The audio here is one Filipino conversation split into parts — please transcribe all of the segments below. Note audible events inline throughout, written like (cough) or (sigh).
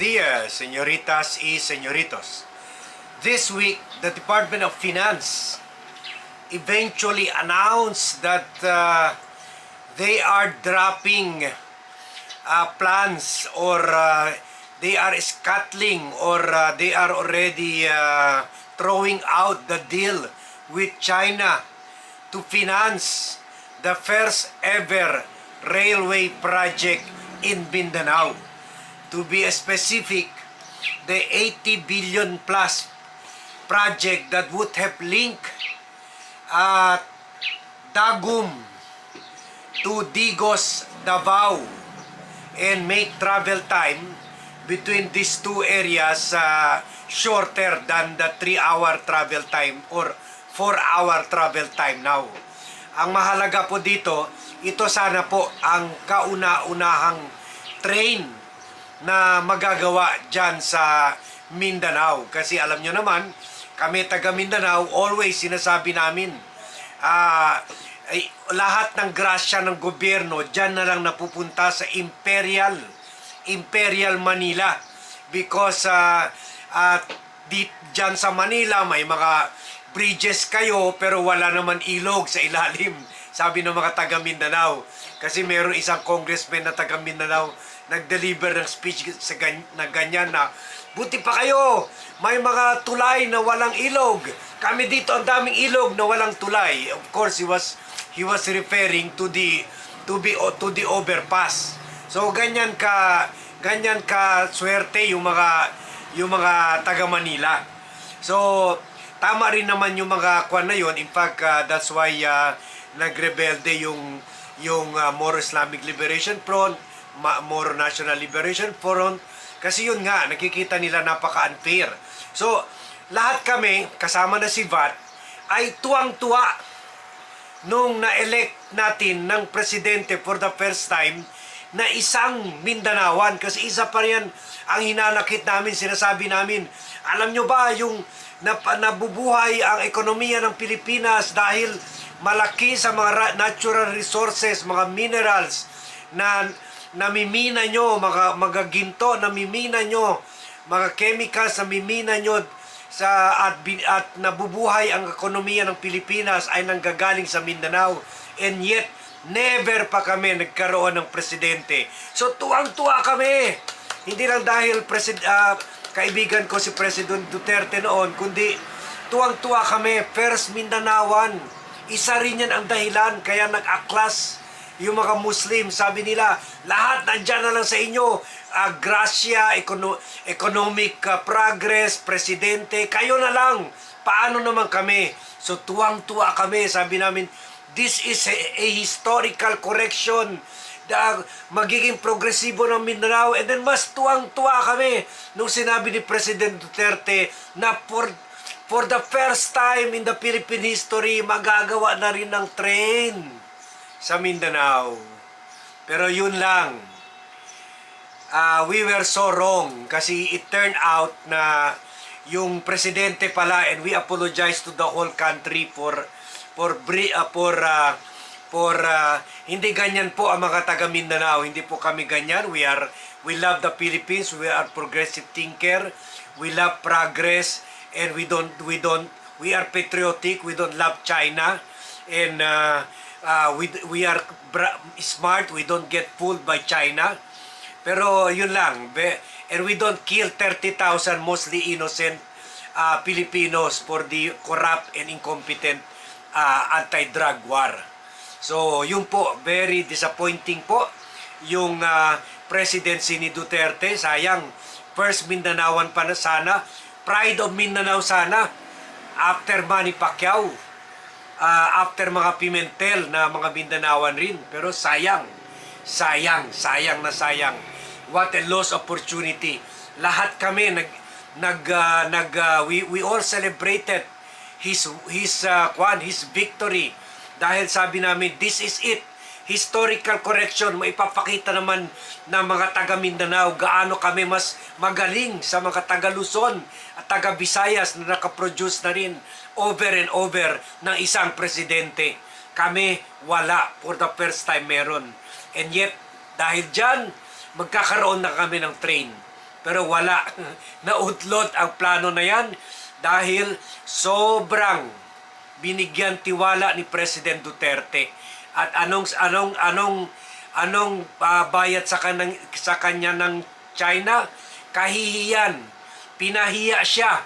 Dias, señoritas y señoritos. This week, the Department of Finance eventually announced that uh, they are dropping uh, plans or uh, they are scuttling or uh, they are already uh, throwing out the deal with China to finance the first ever railway project in Mindanao. To be specific, the 80 billion plus project that would have linked uh, Dagum to Digos, Davao and make travel time between these two areas uh, shorter than the 3-hour travel time or 4-hour travel time now. Ang mahalaga po dito, ito sana po ang kauna-unahang train na magagawa dyan sa Mindanao. Kasi alam nyo naman, kami taga Mindanao, always sinasabi namin, ah, ay, lahat ng grasya ng gobyerno dyan na lang napupunta sa Imperial, Imperial Manila. Because uh, at di, dyan sa Manila may mga bridges kayo pero wala naman ilog sa ilalim. Sabi ng mga taga Mindanao. Kasi meron isang congressman na taga Mindanao nag-deliver ng speech sa gan- na ganyan na buti pa kayo may mga tulay na walang ilog. Kami dito ang daming ilog na walang tulay. Of course he was he was referring to the to be to the overpass. So ganyan ka ganyan ka swerte yung mga yung mga taga Manila. So tama rin naman yung mga kwan na yun. In fact uh, that's why uh, nagrebelde yung yung uh, More Islamic Liberation Front Ma- More National Liberation Front kasi yun nga nakikita nila napaka-unfair. So lahat kami kasama na si VAT ay tuwang-tuwa nung na-elect natin ng presidente for the first time na isang Mindanawan kasi isa pa rin ang hinanakit namin, sinasabi namin. Alam nyo ba yung nap- nabubuhay ang ekonomiya ng Pilipinas dahil malaki sa mga ra- natural resources, mga minerals na namimina nyo, mga, mga ginto, namimina nyo, mga chemicals na mimina nyo sa at, at nabubuhay ang ekonomiya ng Pilipinas ay nanggagaling sa Mindanao and yet never pa kami nagkaroon ng presidente. So tuwang-tuwa kami. Hindi lang dahil presid ah, kaibigan ko si President Duterte noon, kundi tuwang-tuwa kami, first Mindanawan. Isa rin yan ang dahilan kaya nag-aklas yung mga Muslim, sabi nila, lahat nandyan na lang sa inyo. Uh, grasya, econo- economic ah, progress, presidente, kayo na lang. Paano naman kami? So tuwang-tuwa kami, sabi namin, this is a, a historical correction da magiging progresibo ng Mindanao and then mas tuwang-tuwa kami nung sinabi ni President Duterte na for, for the first time in the Philippine history magagawa na rin ng train sa Mindanao. Pero yun lang. Ah, we were so wrong kasi it turned out na yung presidente pala and we apologize to the whole country for for ah, for ah, for ah, hindi ganyan po ang mga taga Mindanao. Hindi po kami ganyan. We are we love the Philippines. We are progressive thinker. We love progress and we don't we don't we are patriotic. We don't love China. And uh, uh, we we are smart. We don't get fooled by China. Pero yun lang and we don't kill 30,000 mostly innocent uh, Filipinos for the corrupt and incompetent uh, anti-drug war. So yun po very disappointing po yung uh, presidency ni Duterte. Sayang first Mindanaoan pa na sana. Pride of Mindanao sana after Manny Pacquiao uh, after mga Pimentel na mga Mindanaoan rin. Pero sayang, sayang, sayang na sayang. What a lost opportunity. Lahat kami nag nag uh, nag uh, we we all celebrated his his uh, kwan, his victory dahil sabi namin this is it historical correction maipapakita naman ng mga taga Mindanao gaano kami mas magaling sa mga taga Luzon at taga Visayas na nakaproduce na rin over and over ng isang presidente. Kami wala for the first time meron. And yet, dahil dyan, magkakaroon na kami ng train. pero wala. (laughs) Naudlot ang plano na yan dahil sobrang binigyan tiwala ni President Duterte. At anong anong anong anong ah, bayad sa kanang sa kanya ng China? Kahihiyan. Pinahiya siya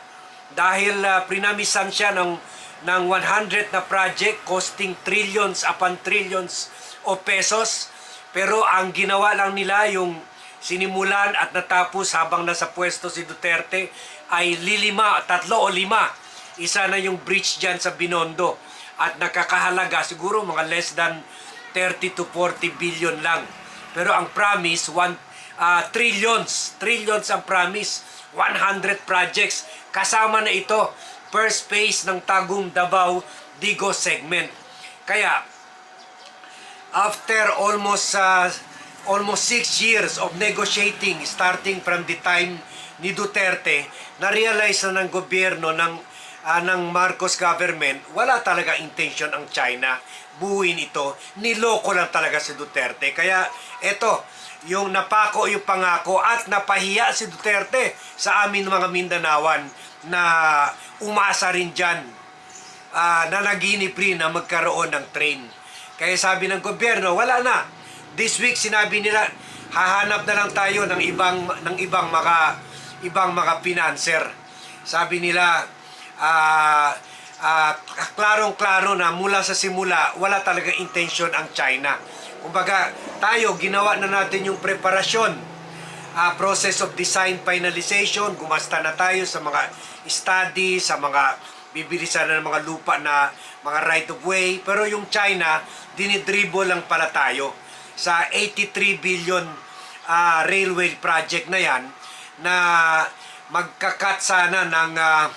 dahil ah, prinamisan siya ng ng 100 na project costing trillions upon trillions of pesos. Pero ang ginawa lang nila yung sinimulan at natapos habang nasa pwesto si Duterte ay lilima, tatlo o lima. Isa na yung bridge dyan sa Binondo at nakakahalaga siguro mga less than 30 to 40 billion lang. Pero ang promise, one, ah, trillions, trillions ang promise, 100 projects. Kasama na ito, first phase ng Tagum Davao Digo segment. Kaya, after almost uh, almost six years of negotiating starting from the time ni Duterte na-realize na ng gobyerno ng ah, ng Marcos government wala talaga intention ang China buuin ito niloko lang talaga si Duterte kaya eto yung napako yung pangako at napahiya si Duterte sa amin mga Mindanawan na umasa rin dyan ah, na naginip rin na magkaroon ng train. Kaya sabi ng gobyerno, wala na. This week sinabi nila, hahanap na lang tayo ng ibang ng ibang mga ibang mga financer. Sabi nila, ah ah, klarong-klaro na mula sa simula, wala talaga intention ang China. Kumbaga, tayo, ginawa na natin yung preparasyon ah, process of design finalization, gumasta na tayo sa mga study, sa mga bibilisan na ng mga lupa na mga right of way. Pero yung China, dinidribble lang pala tayo sa 83 billion ah, railway project na yan na magkakat sana ng ah,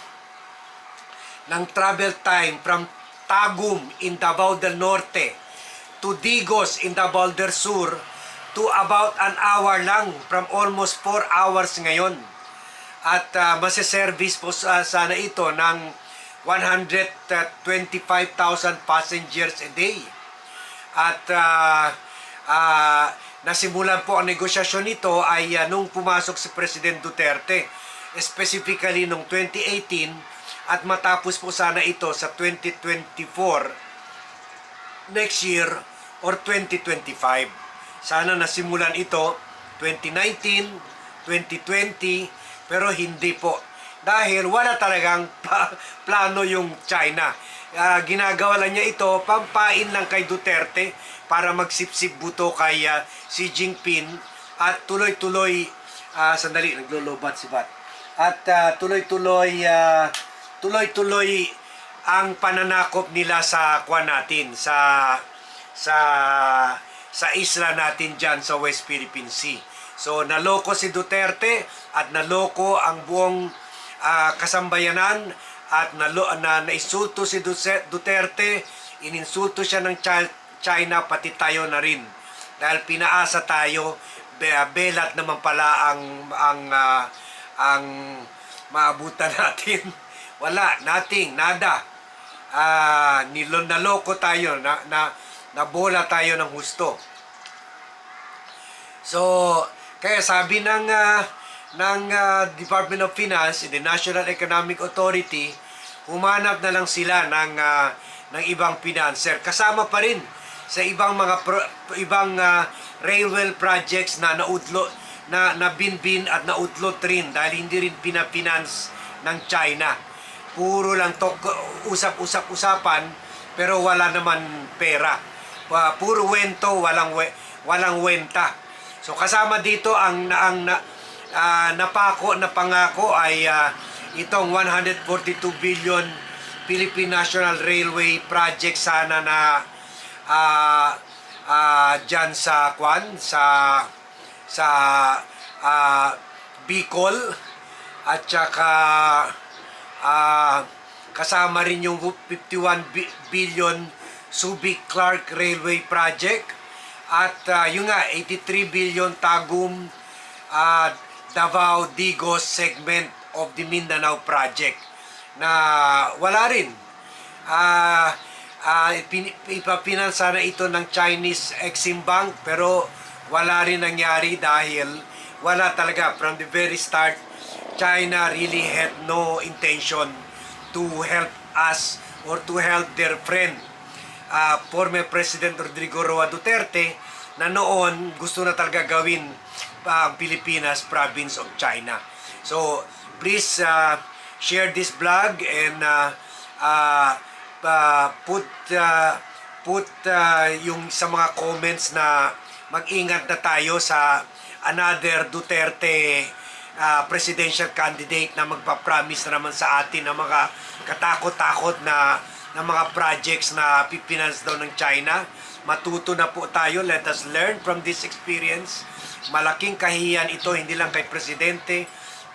ng travel time from Tagum in Davao del Norte to Digos in Davao del Sur to about an hour lang from almost 4 hours ngayon. At uh, masiservice po sa, sana ito ng 125,000 passengers a day. At uh, uh, nasimulan po ang negosasyon nito ay uh, nung pumasok si President Duterte, specifically nung 2018 at matapos po sana ito sa 2024 next year or 2025. Sana nasimulan ito 2019, 2020, pero hindi po. Dahil wala talagang (laughs) pa- plano yung China. Ah, ginagawa lang niya ito, pampain lang kay Duterte para magsipsip buto kay ah, Xi Jinping at tuloy-tuloy, ah, sandali, naglolobat si Bat. At ah, tuloy-tuloy, ah, tuloy-tuloy ang pananakop nila sa kwan natin, sa sa sa isla natin dyan sa West Philippine Sea. So naloko si Duterte at naloko ang buong ah, kasambayanan at nalo, na naisulto si Duterte, ininsulto siya ng Chi- China pati tayo na rin. Dahil pinaasa tayo, be- belat naman pala ang ang ah, ang maabutan (laughs) natin. Wala, nothing, nada. Ah, nilo naloko tayo na na nabola tayo ng husto. So, kaya sabi ng ah, ng ah, Department of Finance, the National Economic Authority, humanap na lang sila ng ah, ng ibang financer. Kasama pa rin sa ibang mga pro- ibang ah, railway projects na naudlo na nabinbin at nautlot rin dahil hindi rin pinafinance ng China. Puro lang to usap-usap-usapan pero wala naman pera. Puro wento, walang we, walang wenta. So kasama dito ang ang na, ah, napako na pangako ay ah, itong 142 billion Philippine National Railway project sana na ah ah, dyan sa kwan sa sa ah, Bicol at saka ah, kasama rin yung 51 bi- billion Subic Clark Railway Project at ah, yung nga 83 billion Tagum ah, Davao Digos segment of the Mindanao Project na wala rin ah, pin- ipapinansa na ito ng Chinese Exim Bank pero wala rin nangyari dahil wala talaga. From the very start, China really had no intention to help us or to help their friend, uh, former President Rodrigo Roa Duterte, na noon gusto na talaga gawin uh, ang Pilipinas province of China. So, please uh, share this vlog and uh, uh, uh, put uh, put uh, yung sa mga comments na mag-ingat na tayo sa another Duterte uh, presidential candidate na magpa-promise na naman sa atin ng mga katakot-takot na ng mga projects na pipinance daw ng China. Matuto na po tayo. Let us learn from this experience. Malaking kahiyan ito hindi lang kay Presidente,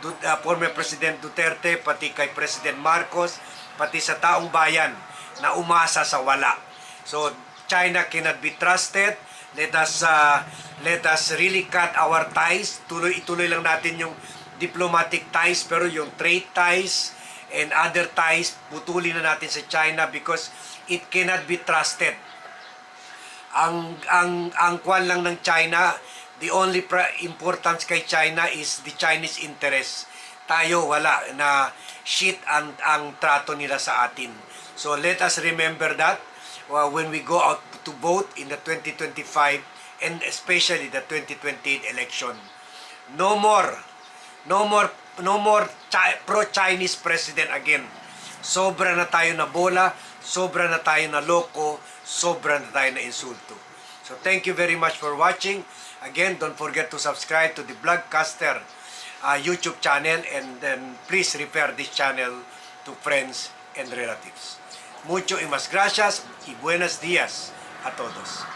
uh, former President Duterte, pati kay President Marcos, pati sa taong bayan na umasa sa wala. So China cannot be trusted. Let us uh, let us really cut our ties. Tuloy ituloy lang natin yung diplomatic ties pero yung trade ties and other ties putulin na natin sa China because it cannot be trusted. Ang ang ang kwan lang ng China, the only importance kay China is the Chinese interest. Tayo wala na shit ang ang trato nila sa atin. So let us remember that uh, when we go out to vote in the 2025 and especially the 2028 election. No more no more no more Chi- pro-Chinese president again. Sobra na tayo na bola, sobra na tayo na loko, sobra na tayo na insulto. So thank you very much for watching. Again, don't forget to subscribe to the Blogcaster uh, YouTube channel and then please refer this channel to friends and relatives. Mucho y mas gracias y buenos días a todos.